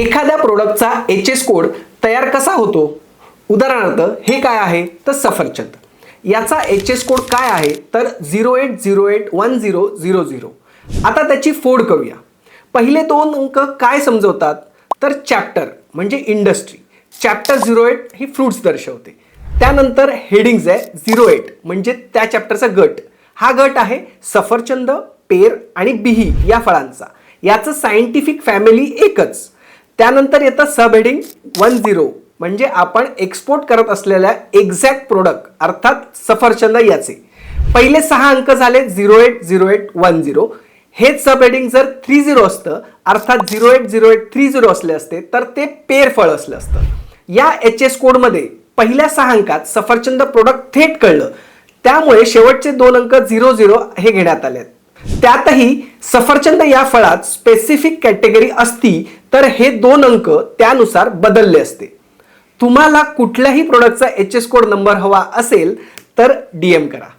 एखाद्या प्रोडक्टचा H S code तयार कसा होतो? उदाहरणार्थ हे काय आहे? तर सफरचंद. याचा एच एस कोड काय आहे? तर zero eight zero eight one zero zero zero आता त्याची फोड करूया. पहिले दोन अंक काय समजवतात? तर चॅप्टर म्हणजे इंडस्ट्री चॅप्टर झिरो एट ही फ्रुट्स दर्शवते. त्यानंतर हेडिंग्ज आहे झिरो एट म्हणजे त्या चॅप्टरचा गट. हा गट आहे सफरचंद पेर आणि बिही या फळांचा. याचं सायंटिफिक फॅमिली एकच. त्यानंतर येतं सब हेडिंग वन झिरो. म्हणजे आपण एक्सपोर्ट करत असलेल्या एक्झॅक्ट प्रोडक्ट अर्थात सफरचंद याचे. पहिले सहा अंक झाले zero eight zero eight one zero हेच सब हेडिंग जर थ्री झिरो असतं अर्थात zero eight zero eight three zero असले असते तर ते पेर फळ असलं असतं. या एच एस कोडमध्ये पहिल्या सहा अंकात सफरचंद प्रोडक्ट थेट कळलं. त्यामुळे शेवटचे दोन अंक झिरो झिरो हे घेण्यात आले त्यातही सफरचंद या फळात स्पेसिफिक कॅटेगरी असती तर हे दोन अंक त्यानुसार बदलले असते. तुम्हाला कुठल्याही प्रोडक्टचा एच एस कोड नंबर हवा असेल तर डीएम करा.